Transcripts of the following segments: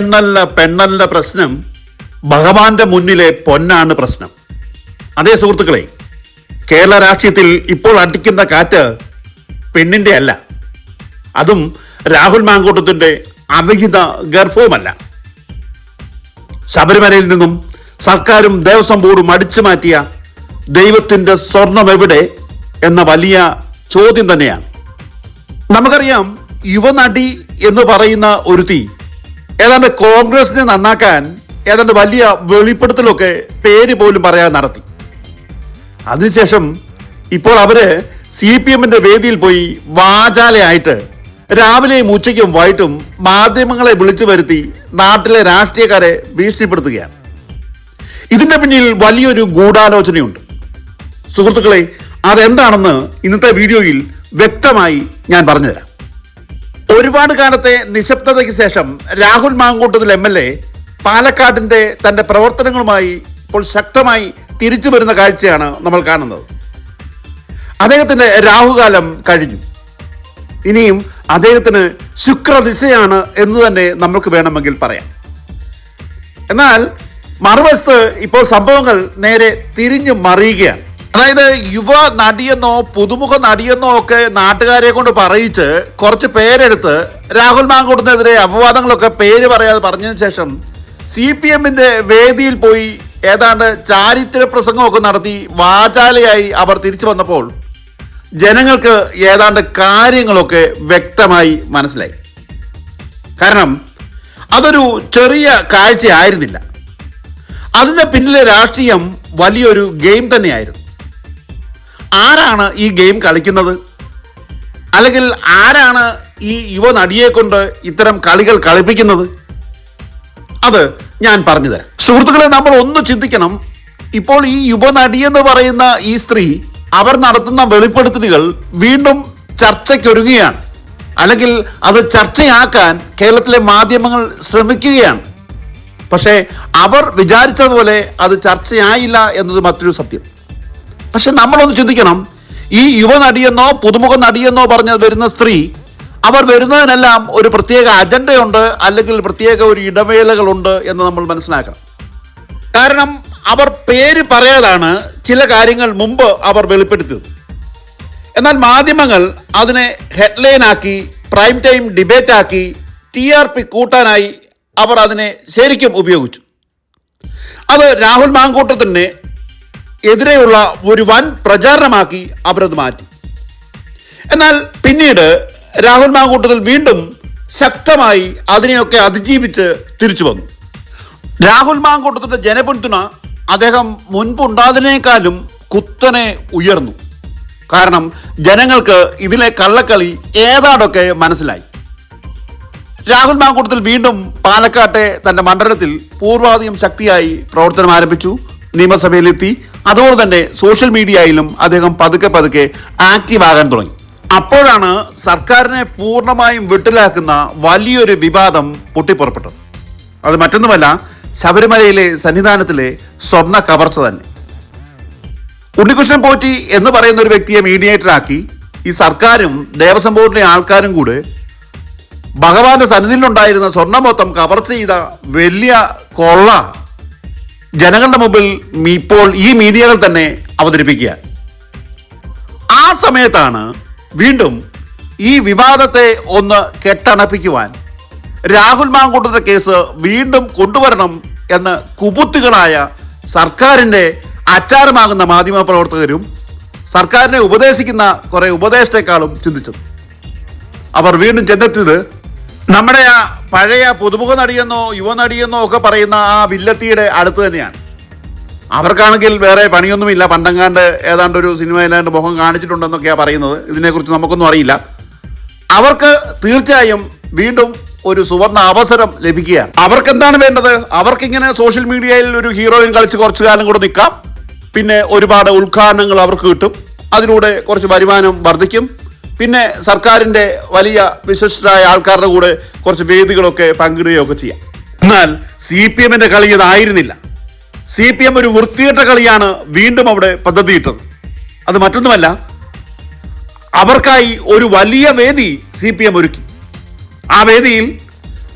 പെണ്ണല്ല പെണ്ണല്ല പ്രശ്നം. ഭഗവാന്റെ മുന്നിലെ പൊന്നാണ് പ്രശ്നം. അതേ സുഹൃത്തുക്കളെ കേരള രാഷ്ട്രീയത്തിൽ ഇപ്പോൾ അടിക്കുന്ന കാറ്റ് പെണ്ണിന്റെ അല്ല. അതും രാഹുൽ മാങ്കൂട്ടത്തിന്റെ അവിഹിത ഗർഭവുമല്ല. ശബരിമലയിൽ നിന്നും സർക്കാരും ദേവസ്വം ബോർഡും അടിച്ചു മാറ്റിയ ദൈവത്തിന്റെ സ്വർണം എവിടെ എന്ന വലിയ ചോദ്യം തന്നെയാണ്. നമുക്കറിയാം യുവനടി എന്ന് പറയുന്ന ഒരു ഒരുത്തി ഏതാണ്ട് കോൺഗ്രസിനെ നന്നാക്കാൻ ഏതാണ്ട് വലിയ വെളിപ്പെടുത്തലൊക്കെ പേര് പോലും പറയാതെ നടത്തി. അതിനുശേഷം ഇപ്പോൾ അവർ സി പി എമ്മിന്റെ വേദിയിൽ പോയി വാചാലയായിട്ട് രാവിലെയും ഉച്ചയ്ക്കും വൈകിട്ടും മാധ്യമങ്ങളെ വിളിച്ചു വരുത്തി നാട്ടിലെ രാഷ്ട്രീയക്കാരെ ഭീഷണിപ്പെടുത്തുകയാണ്. ഇതിന്റെ പിന്നിൽ വലിയൊരു ഗൂഢാലോചനയുണ്ട്. സുഹൃത്തുക്കളെ അതെന്താണെന്ന് ഇന്നത്തെ വീഡിയോയിൽ വ്യക്തമായി ഞാൻ പറഞ്ഞുതരാം. ഒരുപാട് കാലത്തെ നിശബ്ദതയ്ക്ക് ശേഷം Rahul Mamkootathil M L A പാലക്കാടിന്റെ തന്റെ പ്രവർത്തനങ്ങളുമായി ഇപ്പോൾ ശക്തമായി തിരിച്ചു വരുന്ന കാഴ്ചയാണ് നമ്മൾ കാണുന്നത്. അദ്ദേഹത്തിന്റെ രാഹുകാലം കഴിഞ്ഞു. ഇനിയും അദ്ദേഹത്തിന് ശുക്രദിശയാണ് എന്ന് തന്നെ നമുക്ക് വേണമെങ്കിൽ പറയാം. എന്നാൽ മറുവശത്ത് ഇപ്പോൾ സംഭവങ്ങൾ നേരെ തിരിഞ്ഞു മറിയുകയാണ്. അതായത് യുവ നടിയെന്നോ പുതുമുഖ നടിയെന്നോ ഒക്കെ നാട്ടുകാരെ കൊണ്ട് പറയിച്ച് കുറച്ച് പേരെടുത്ത് രാഹുൽ മാങ്കൂട്ടിനെതിരെ അപവാദങ്ങളൊക്കെ പേര് പറയാതെ പറഞ്ഞതിന് ശേഷം സി പി എമ്മിന്റെ വേദിയിൽ പോയി ഏതാണ്ട് ചാരിത്ര പ്രസംഗമൊക്കെ നടത്തി വാചാലയായി അവർ തിരിച്ചു വന്നപ്പോൾ ജനങ്ങൾക്ക് ഏതാണ്ട് കാര്യങ്ങളൊക്കെ വ്യക്തമായി മനസ്സിലായി. കാരണം അതൊരു ചെറിയ കാഴ്ചയായിരുന്നില്ല. അതിന്റെ പിന്നിലെ രാഷ്ട്രീയം വലിയൊരു ഗെയിം തന്നെയായിരുന്നു. ആരാണ് ഈ ഗെയിം കളിക്കുന്നത്? അല്ലെങ്കിൽ ആരാണ് ഈ യുവ നടിയെ കൊണ്ട് ഇത്തരം കളികൾ കളിപ്പിക്കുന്നത്? അത് ഞാൻ പറഞ്ഞു തരാം സുഹൃത്തുക്കളെ നമ്മൾ ഒന്ന് ചിന്തിക്കണം. ഇപ്പോൾ ഈ യുവനടി എന്ന് പറയുന്ന ഈ സ്ത്രീ അവർ നടത്തുന്ന വെളിപ്പെടുത്തലുകൾ വീണ്ടും ചർച്ചയ്ക്കൊരുങ്ങുകയാണ്. അല്ലെങ്കിൽ അത് ചർച്ചയാക്കാൻ കേരളത്തിലെ മാധ്യമങ്ങൾ ശ്രമിക്കുകയാണ്. പക്ഷേ അവർ വിചാരിച്ചതുപോലെ അത് ചർച്ചയായില്ല എന്നത് മറ്റൊരു സത്യം. പക്ഷെ നമ്മളൊന്ന് ചിന്തിക്കണം. ഈ യുവനടിയെന്നോ പുതുമുഖ നടിയെന്നോ പറഞ്ഞ് വരുന്ന സ്ത്രീ അവർ വരുന്നതിനെല്ലാം ഒരു പ്രത്യേക അജണ്ടയുണ്ട് അല്ലെങ്കിൽ പ്രത്യേക ഒരു ഇടവേളകളുണ്ട് എന്ന് നമ്മൾ മനസ്സിലാക്കണം. കാരണം അവർ പേര് പറയാതാണ് ചില കാര്യങ്ങൾ മുമ്പ് അവർ വെളിപ്പെടുത്തിയത്. എന്നാൽ മാധ്യമങ്ങൾ അതിനെ ഹെഡ്ലൈൻ ആക്കി പ്രൈം ടൈം ഡിബേറ്റ് ആക്കി ടി ആർ പി കൂട്ടാനായി അവർ അതിനെ ശരിക്കും ഉപയോഗിച്ചു. അത് രാഹുൽ മാങ്കൂട്ടത്തിന് എതിരെയുള്ള ഒരു വൻ പ്രചാരണമാക്കി അവരത് മാറ്റി. എന്നാൽ പിന്നീട് രാഹുൽ മാങ്കൂട്ടത്തിൽ വീണ്ടും ശക്തമായി അതിനെയൊക്കെ അതിജീവിച്ച് തിരിച്ചു വന്നു. രാഹുൽ മാങ്കൂട്ടത്തിന്റെ ജനപിന്തുണ അദ്ദേഹം മുൻപുണ്ടാതിനേക്കാളും കുത്തനെ ഉയർന്നു. കാരണം ജനങ്ങൾക്ക് ഇതിലെ കള്ളക്കളി ഏതാടൊക്കെ മനസ്സിലായി. രാഹുൽ മാങ്കൂട്ടത്തിൽ വീണ്ടും പാലക്കാട്ടെ തന്റെ മണ്ഡലത്തിൽ പൂർവാധികം ശക്തിയായി പ്രവർത്തനം ആരംഭിച്ചു. നിയമസഭയിലെത്തി. അതുപോലെ തന്നെ സോഷ്യൽ മീഡിയയിലും അദ്ദേഹം പതുക്കെ പതുക്കെ ആക്റ്റീവ് ആകാൻ തുടങ്ങി. അപ്പോഴാണ് സർക്കാരിനെ പൂർണമായും വിട്ടിലാക്കുന്ന വലിയൊരു വിവാദം പൊട്ടിപ്പുറപ്പെട്ടത്. അത് മറ്റൊന്നുമല്ല ശബരിമലയിലെ സന്നിധാനത്തിലെ സ്വർണ കവർച്ച തന്നെ. ഉണ്ണികൃഷ്ണൻ പോറ്റി എന്ന് പറയുന്ന ഒരു വ്യക്തിയെ മീഡിയേറ്ററാക്കി ഈ സർക്കാരും ദേവസ്വം ബോർഡിലെ ആൾക്കാരും കൂടെ ഭഗവാന്റെ സന്നിധിയിലുണ്ടായിരുന്ന സ്വർണം മൊത്തം കവർച്ച ചെയ്ത വലിയ കൊള്ള ജനങ്ങളുടെ മുമ്പിൽ ഇപ്പോൾ ഈ മീഡിയകൾ തന്നെ അവതരിപ്പിക്കുക. ആ സമയത്താണ് വീണ്ടും ഈ വിവാദത്തെ ഒന്ന് കെട്ടണപ്പിക്കുവാൻ രാഹുൽ മാങ്കൂട്ടത്തിന്റെ കേസ് വീണ്ടും കൊണ്ടുവരണം എന്ന് കുബുത്തുകളായ സർക്കാരിന്റെ അച്ചാരമാകുന്ന മാധ്യമ പ്രവർത്തകരും സർക്കാരിനെ ഉപദേശിക്കുന്ന കുറേ ഉപദേശത്തെക്കാളും ചിന്തിച്ചത്. അവർ വീണ്ടും ചെന്നെത്തിയത് നമ്മുടെ ആ പഴയ പുതുമുഖ നടിയെന്നോ യുവ നടിയെന്നോ ഒക്കെ പറയുന്ന ആ വില്ലത്തിയുടെ അടുത്ത് തന്നെയാണ്. അവർക്കാണെങ്കിൽ വേറെ പണിയൊന്നുമില്ല. പണ്ടങ്ങാണ്ട് ഏതാണ്ട് ഒരു സിനിമയിലാണ്ട് മുഖം കാണിച്ചിട്ടുണ്ടെന്നൊക്കെയാണ് പറയുന്നത്. ഇതിനെക്കുറിച്ച് നമുക്കൊന്നും അറിയില്ല. അവർക്ക് തീർച്ചയായും വീണ്ടും ഒരു സുവർണ അവസരം ലഭിക്കുകയാണ്. അവർക്ക് എന്താണ് വേണ്ടത്? അവർക്കിങ്ങനെ സോഷ്യൽ മീഡിയയിൽ ഒരു ഹീറോയിൻ കളിച്ച് കുറച്ചു കാലം കൂടെ നിൽക്കാം. പിന്നെ ഒരുപാട് ഉദ്ഘാടനങ്ങൾ അവർക്ക് കിട്ടും. അതിലൂടെ കുറച്ച് വരുമാനം വർദ്ധിക്കും. പിന്നെ സർക്കാരിന്റെ വലിയ വിശിഷ്ടരായ ആൾക്കാരുടെ കൂടെ കുറച്ച് വേദികളൊക്കെ പങ്കിടുകയൊക്കെ ചെയ്യാം. എന്നാൽ സി പി എമ്മിന്റെ കളി ഇതായിരുന്നില്ല സി പി എം ഒരു വൃത്തികെട്ട കളിയാണ് വീണ്ടും അവിടെ പദ്ധതിയിട്ടത്. അത് മറ്റൊന്നുമല്ല അവർക്കായി ഒരു വലിയ വേദി സി പി എം ഒരുക്കി. ആ വേദിയിൽ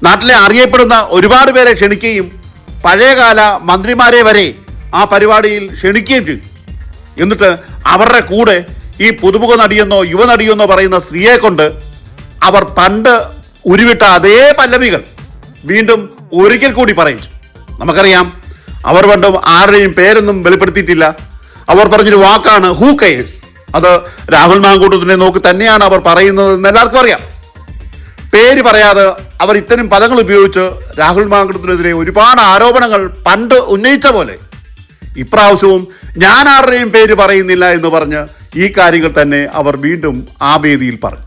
നാട്ടിലെ അറിയപ്പെടുന്ന ഒരുപാട് പേരെ ക്ഷണിക്കുകയും പഴയകാല മന്ത്രിമാരെ വരെ ആ പരിപാടിയിൽ ക്ഷണിക്കുകയും ചെയ്തു. എന്നിട്ട് അവരുടെ കൂടെ ഈ പുതുമുഖ നടിയെന്നോ യുവനടിയെന്നോ പറയുന്ന സ്ത്രീയെ കൊണ്ട് അവർ പണ്ട് ഉരുവിട്ട അതേ പല്ലവികൾ വീണ്ടും ഒരിക്കൽ കൂടി പറയിച്ചു. നമുക്കറിയാം അവർ പണ്ടും ആരുടെയും പേരൊന്നും വെളിപ്പെടുത്തിയിട്ടില്ല. അവർ പറഞ്ഞൊരു വാക്കാണ് ഹൂ കെയേഴ്സ് അത് രാഹുൽ മാങ്കൂട്ടത്തിനെ നോക്കി തന്നെയാണ് അവർ പറയുന്നത് എന്ന് എല്ലാവർക്കും അറിയാം. പേര് പറയാതെ അവർ ഇത്തരം പദങ്ങൾ ഉപയോഗിച്ച് രാഹുൽ മാങ്കൂട്ടത്തിനെതിരെ ഒരുപാട് ആരോപണങ്ങൾ പണ്ട് ഉന്നയിച്ച പോലെ ഇപ്രാവശ്യവും ഞാൻ ആരുടെയും പേര് പറയുന്നില്ല എന്ന് പറഞ്ഞ് ഈ കാര്യങ്ങൾ തന്നെ അവർ വീണ്ടും ആ വേദിയിൽ പറഞ്ഞു.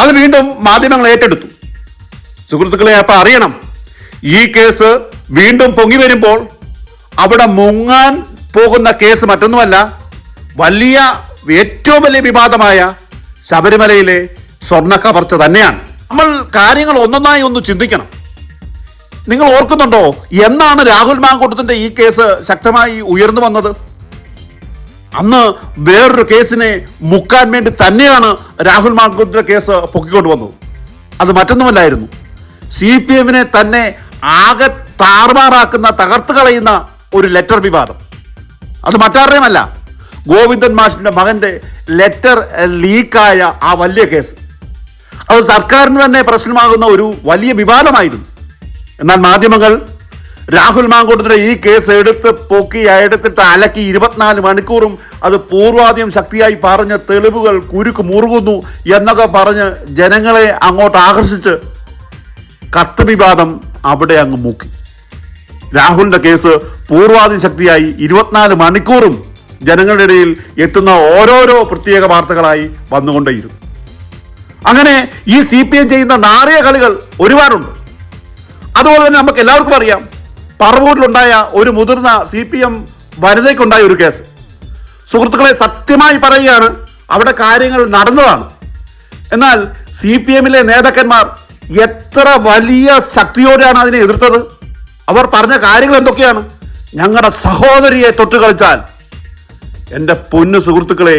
അത് വീണ്ടും മാധ്യമങ്ങൾ ഏറ്റെടുത്തു. സുഹൃത്തുക്കളെ അപ്പൊ അറിയണം ഈ കേസ് വീണ്ടും പൊങ്ങി വരുമ്പോൾ അവിടെ മുങ്ങാൻ പോകുന്ന കേസ് മറ്റൊന്നുമല്ല വലിയ ഏറ്റവും വലിയ വിവാദമായ ശബരിമലയിലെ സ്വർണ കവർച്ച തന്നെയാണ്. നമ്മൾ കാര്യങ്ങൾ ഒന്നൊന്നായി ഒന്ന് ചിന്തിക്കണം. നിങ്ങൾ ഓർക്കുന്നുണ്ടോ എന്നാണ് രാഹുൽ മാങ്കൂട്ടത്തിന്റെ ഈ കേസ് ശക്തമായി ഉയർന്നു വന്നത്? അന്ന് വേറൊരു കേസിനെ മുക്കാൻ വേണ്ടി തന്നെയാണ് രാഹുൽ മാങ്കൂട്ടത്തിന്റെ കേസ് പൊക്കിക്കൊണ്ട് വന്നത്. അത് മറ്റൊന്നുമല്ലായിരുന്നു. സി പി എമ്മിനെ തന്നെ ആകെ താറുമാറാക്കുന്ന തകർത്ത് കളയുന്ന ഒരു ലെറ്റർ വിവാദം. അത് മറ്റാരുടെയുമല്ല. ഗോവിന്ദൻ മാഷിന്റെ മകന്റെ ലെറ്റർ ലീക്കായ ആ വലിയ കേസ്. അത് സർക്കാരിന് തന്നെ പ്രശ്നമാകുന്ന ഒരു വലിയ വിവാദമായിരുന്നു. എന്നാൽ മാധ്യമങ്ങൾ രാഹുൽ മാങ്കൂട്ടത്തിന്റെ ഈ കേസ് എടുത്ത് പൊക്കി എടുത്തിട്ട് അലക്കി ഇരുപത്തിനാല് മണിക്കൂറും അത് പൂർവാദ്യം ശക്തിയായി പറഞ്ഞ് തെളിവുകൾ കുരുക്ക് മുറുകുന്നു എന്നൊക്കെ പറഞ്ഞ് ജനങ്ങളെ അങ്ങോട്ട് ആകർഷിച്ച് കത്ത് വിവാദം അവിടെ അങ്ങ് മൂക്കി. രാഹുലിന്റെ കേസ് പൂർവാധി ശക്തിയായി ഇരുപത്തിനാല് മണിക്കൂറും ജനങ്ങളുടെ ഇടയിൽ എത്തുന്ന ഓരോരോ പ്രത്യേക വാർത്തകളായി വന്നുകൊണ്ടേയിരുന്നു. അങ്ങനെ ഈ സി പി എം ചെയ്യുന്ന നാറിയ കളികൾ ഒരുപാടുണ്ട്. അതുപോലെ തന്നെ നമുക്ക് എല്ലാവർക്കും അറിയാം പറവൂരിലുണ്ടായ ഒരു മുതിർന്ന സി പി എം വനിതയ്ക്കുണ്ടായ ഒരു കേസ്. സുഹൃത്തുക്കളെ സത്യമായി പറയുകയാണ് അവിടെ കാര്യങ്ങൾ നടന്നതാണ്. എന്നാൽ സി പി എമ്മിലെ നേതാക്കന്മാർ എത്ര വലിയ ശക്തിയോടെയാണ് അതിനെ എതിർത്തത്? അവർ പറഞ്ഞ കാര്യങ്ങൾ എന്തൊക്കെയാണ്? ഞങ്ങളുടെ സഹോദരിയെ തൊട്ട് കളിച്ചാൽ എന്റെ പൊന്നു സുഹൃത്തുക്കളെ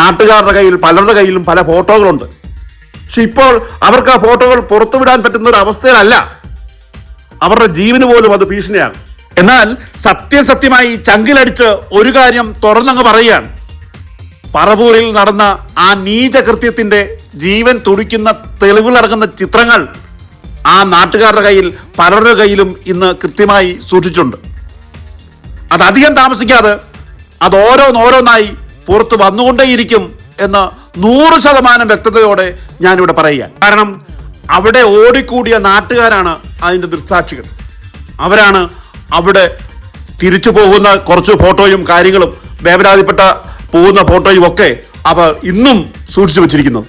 നാട്ടുകാരുടെ കയ്യിൽ പലരുടെ കയ്യിലും പല ഫോട്ടോകളുണ്ട്. പക്ഷെ ഇപ്പോൾ അവർക്ക് ആ ഫോട്ടോകൾ പുറത്തുവിടാൻ പറ്റുന്ന ഒരു അവസ്ഥയിലല്ല. അവരുടെ ജീവന് പോലും അത് ഭീഷണിയാണ്. എന്നാൽ സത്യം സത്യമായി ചങ്കിലടിച്ച് ഒരു കാര്യം തുറന്നങ്ങ് പറയുകയാണ്. പറവൂരിൽ നടന്ന ആ നീചകൃത്യത്തിന്റെ ജീവൻ തുടിക്കുന്ന തെളിവുകളടങ്ങുന്ന ചിത്രങ്ങൾ ആ നാട്ടുകാരുടെ കയ്യിൽ പലരുടെ കയ്യിലും ഇന്ന് കൃത്യമായി സൂക്ഷിച്ചിട്ടുണ്ട്. അത് താമസിക്കാതെ അത് ഓരോന്നോരോന്നായി പുറത്ത് വന്നുകൊണ്ടേയിരിക്കും എന്ന് നൂറ് ശതമാനം വ്യക്തതയോടെ ഞാനിവിടെ പറയുക കാരണം അവിടെ ഓടിക്കൂടിയ നാട്ടുകാരാണ് അതിന്റെ ദൃക്സാക്ഷികൾ. അവരാണ് അവിടെ തിരിച്ചു പോകുന്ന കുറച്ച് ഫോട്ടോയും കാര്യങ്ങളും വേവലാതിപ്പെട്ട പോകുന്ന ഫോട്ടോയും ഒക്കെ അവർ ഇന്നും സൂക്ഷിച്ചു വച്ചിരിക്കുന്നത്.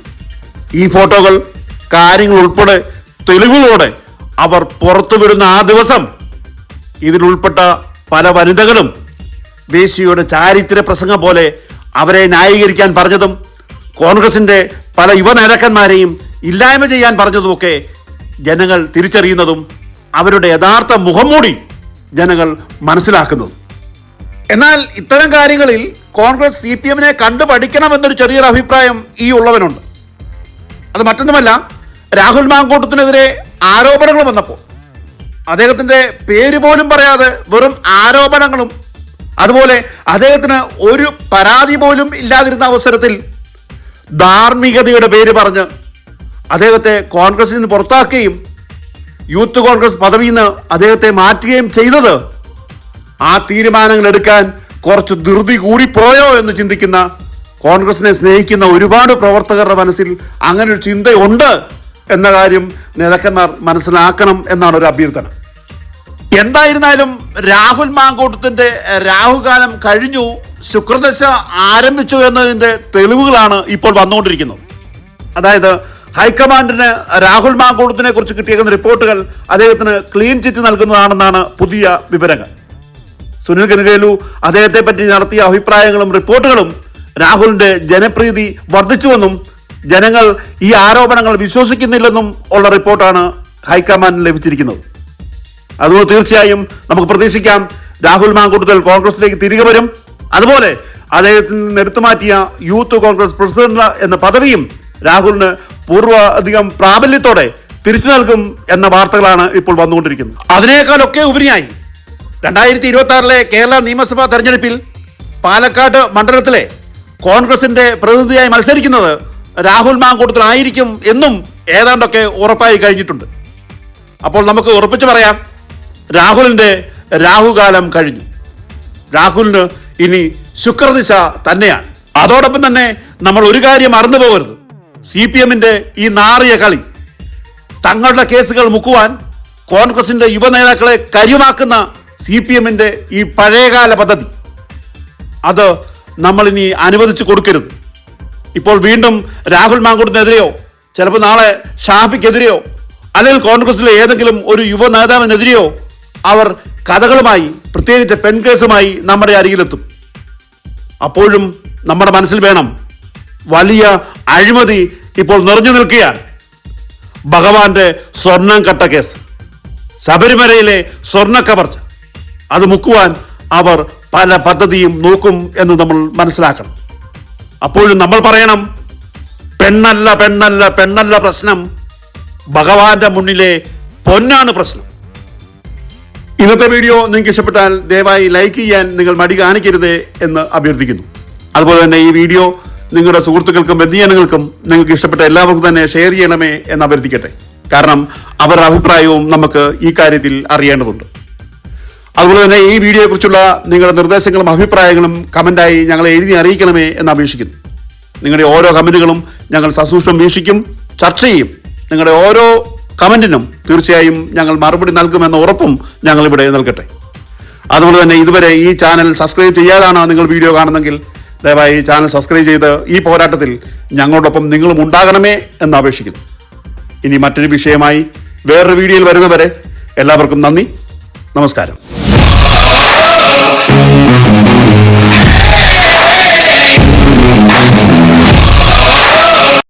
ഈ ഫോട്ടോകൾ കാര്യങ്ങൾ ഉൾപ്പെടെ തെളിവുകളോടെ അവർ പുറത്തുവിടുന്ന ആ ദിവസം ഇതിലുൾപ്പെട്ട പല വനിതകളും ദേശീയയുടെ ചാരിത്ര പ്രസംഗം പോലെ അവരെ ന്യായീകരിക്കാൻ പറഞ്ഞതും കോൺഗ്രസിന്റെ പല യുവ നേതാക്കന്മാരെയും ഇല്ലായ്മ ചെയ്യാൻ പറഞ്ഞതുമൊക്കെ ജനങ്ങൾ തിരിച്ചറിയുന്നതും അവരുടെ യഥാർത്ഥ മുഖം മൂടി ജനങ്ങൾ മനസ്സിലാക്കുന്നതും. എന്നാൽ ഇത്തരം കാര്യങ്ങളിൽ കോൺഗ്രസ് സി പി എമ്മിനെ പഠിക്കണമെന്നൊരു ചെറിയൊരു അഭിപ്രായം ഈ ഉള്ളവനുണ്ട്. അത് മറ്റൊന്നുമല്ല രാഹുൽ മാങ്കൂട്ടത്തിനെതിരെ ആരോപണങ്ങൾ വന്നപ്പോൾ. അദ്ദേഹത്തിന്റെ പേര് പോലും പറയാതെ വെറും ആരോപണങ്ങളും അതുപോലെ അദ്ദേഹത്തിന് ഒരു പരാതി പോലും ഇല്ലാതിരുന്ന അവസരത്തിൽ ധാർമ്മികതയുടെ പേര് പറഞ്ഞ് അദ്ദേഹത്തെ കോൺഗ്രസിൽ നിന്ന് പുറത്താക്കുകയും യൂത്ത് കോൺഗ്രസ് പദവിയിൽ നിന്ന് അദ്ദേഹത്തെ മാറ്റുകയും ചെയ്തത് ആ തീരുമാനങ്ങൾ എടുക്കാൻ കുറച്ച് ധൃതി കൂടിപ്പോയോ എന്ന് ചിന്തിക്കുന്ന കോൺഗ്രസിനെ സ്നേഹിക്കുന്ന ഒരുപാട് പ്രവർത്തകരുടെ മനസ്സിൽ അങ്ങനെ ഒരു ചിന്തയുണ്ട് എന്ന കാര്യം നേതാക്കന്മാർ മനസ്സിലാക്കണം എന്നാണ് ഒരു അഭ്യർത്ഥന. എന്തായിരുന്നാലും രാഹുൽ മാങ്കൂട്ടത്തിന്റെ രാഹുകാലം കഴിഞ്ഞു. ശുക്രദശ ആരംഭിച്ചു എന്നതിന്റെ തെളിവുകളാണ് ഇപ്പോൾ വന്നുകൊണ്ടിരിക്കുന്നത്. അതായത് ഹൈക്കമാൻഡിന് രാഹുൽ മാങ്കൂടത്തിനെ കുറിച്ച് കിട്ടിയേക്കുന്ന റിപ്പോർട്ടുകൾ അദ്ദേഹത്തിന് ക്ലീൻ ചിറ്റ് നൽകുന്നതാണെന്നാണ് പുതിയ വിവരങ്ങൾ. സുനിൽ കനകേലു അദ്ദേഹത്തെ പറ്റി നടത്തിയ അഭിപ്രായങ്ങളും റിപ്പോർട്ടുകളും രാഹുലിന്റെ ജനപ്രീതി വർദ്ധിച്ചുവെന്നും ജനങ്ങൾ ഈ ആരോപണങ്ങൾ വിശ്വസിക്കുന്നില്ലെന്നും ഉള്ള റിപ്പോർട്ടാണ് ഹൈക്കമാൻഡിന് ലഭിച്ചിരിക്കുന്നത്. അതുകൊണ്ട് തീർച്ചയായും നമുക്ക് പ്രതീക്ഷിക്കാം രാഹുൽ മാങ്കൂട്ടത്തിൽ കോൺഗ്രസിലേക്ക് തിരികെ വരും. അതുപോലെ അദ്ദേഹത്തിൽ നിന്ന് എടുത്തു മാറ്റിയ യൂത്ത് കോൺഗ്രസ് പ്രസിഡന്റ് എന്ന പദവിയും രാഹുലിന് പൂർവ അധികം പ്രാബല്യത്തോടെ തിരിച്ചു നൽകും എന്ന വാർത്തകളാണ് ഇപ്പോൾ വന്നുകൊണ്ടിരിക്കുന്നത്. അതിനേക്കാളൊക്കെ ഉപരിയായി രണ്ടായിരത്തി ഇരുപത്തി ആറിലെ കേരള നിയമസഭാ തെരഞ്ഞെടുപ്പിൽ പാലക്കാട് മണ്ഡലത്തിലെ കോൺഗ്രസിന്റെ പ്രതിനിധിയായി മത്സരിക്കുന്നത് രാഹുൽ മാങ്കൂട്ടത്തിലായിരിക്കും എന്നും ഏതാണ്ടൊക്കെ ഉറപ്പായി കഴിഞ്ഞിട്ടുണ്ട്. അപ്പോൾ നമുക്ക് ഉറപ്പിച്ചു പറയാം രാഹുലിന്റെ രാഹുകാലം കഴിഞ്ഞു. രാഹുലിന് ഇനി ശുക്രദിശ തന്നെയാണ്. അതോടൊപ്പം തന്നെ നമ്മൾ ഒരു കാര്യം മറന്നു പോകരുത്. സി പി എമ്മിന്റെ ഈ നാറിയ കളി തങ്ങളുടെ കേസുകൾ മുക്കുവാൻ കോൺഗ്രസിന്റെ യുവനേതാക്കളെ കരിമാക്കുന്ന സി പി എമ്മിന്റെ ഈ പഴയകാല പദ്ധതി. അത് നമ്മൾ ഇനി അനുവദിച്ചു കൊടുക്കരുത്. ഇപ്പോൾ വീണ്ടും രാഹുൽ മാങ്കൂട്ടിനെതിരെയോ ചിലപ്പോൾ നാളെ ഷാഫിക്കെതിരെയോ അല്ലെങ്കിൽ കോൺഗ്രസിലെ ഏതെങ്കിലും ഒരു യുവ നേതാവിനെതിരെയോ അവർ കഥകളുമായി പ്രത്യേകിച്ച് പെൺകേസുമായി നമ്മുടെ അരികിലെത്തും. അപ്പോഴും നമ്മുടെ മനസ്സിൽ വേണം വലിയ അഴിമതി ഇപ്പോൾ നിറഞ്ഞു നിൽക്കുകയാണ്. ഭഗവാന്റെ സ്വർണം കട്ട കേസ്. ശബരിമലയിലെ സ്വർണ കവർച്ച അത് മുക്കുവാൻ അവർ പല പദ്ധതിയും നോക്കും എന്ന് നമ്മൾ മനസ്സിലാക്കണം. അപ്പോഴും നമ്മൾ പറയണം പെണ്ണല്ല പെണ്ണല്ല പെണ്ണല്ല പ്രശ്നം. ഭഗവാന്റെ മുന്നിലെ പൊന്നാണ് പ്രശ്നം. ഇന്നത്തെ വീഡിയോ നിങ്ങൾക്ക് ഇഷ്ടപ്പെട്ടാൽ ദയവായി ലൈക്ക് ചെയ്യാൻ നിങ്ങൾ മടി കാണിക്കരുത് എന്ന് അഭ്യർത്ഥിക്കുന്നു. അതുപോലെ തന്നെ ഈ വീഡിയോ നിങ്ങളുടെ സുഹൃത്തുക്കൾക്കും ബന്ധുജനങ്ങൾക്കും നിങ്ങൾക്ക് ഇഷ്ടപ്പെട്ട എല്ലാവർക്കും തന്നെ ഷെയർ ചെയ്യണമേ എന്ന് അഭ്യർത്ഥിക്കട്ടെ. കാരണം അവരുടെ അഭിപ്രായവും നമുക്ക് ഈ കാര്യത്തിൽ അറിയേണ്ടതുണ്ട്. അതുപോലെ തന്നെ ഈ വീഡിയോയെക്കുറിച്ചുള്ള നിങ്ങളുടെ നിർദ്ദേശങ്ങളും അഭിപ്രായങ്ങളും കമന്റായി ഞങ്ങളെ എഴുതി അറിയിക്കണമേ എന്ന് അപേക്ഷിക്കുന്നു. നിങ്ങളുടെ ഓരോ കമന്റുകളും ഞങ്ങൾ സസൂക്ഷ്മം വീക്ഷിക്കും ചർച്ച ചെയ്യും. നിങ്ങളുടെ ഓരോ കമന്റിനും തീർച്ചയായും ഞങ്ങൾ മറുപടി നൽകുമെന്ന ഉറപ്പും ഞങ്ങൾ ഇവിടെ നൽകട്ടെ. അതുപോലെ തന്നെ ഇതുവരെ ഈ ചാനൽ സബ്സ്ക്രൈബ് ചെയ്യാതാണ് നിങ്ങൾ വീഡിയോ കാണുന്നെങ്കിൽ ദയവായി ഈ ചാനൽ സബ്സ്ക്രൈബ് ചെയ്ത് ഈ പോരാട്ടത്തിൽ ഞങ്ങളോടൊപ്പം നിങ്ങളും ഉണ്ടാകണമേ എന്ന് അപേക്ഷിക്കുന്നു. ഇനി മറ്റൊരു വിഷയമായി വേറൊരു വീഡിയോയിൽ വരുന്നവരെ എല്ലാവർക്കും നന്ദി. നമസ്കാരം.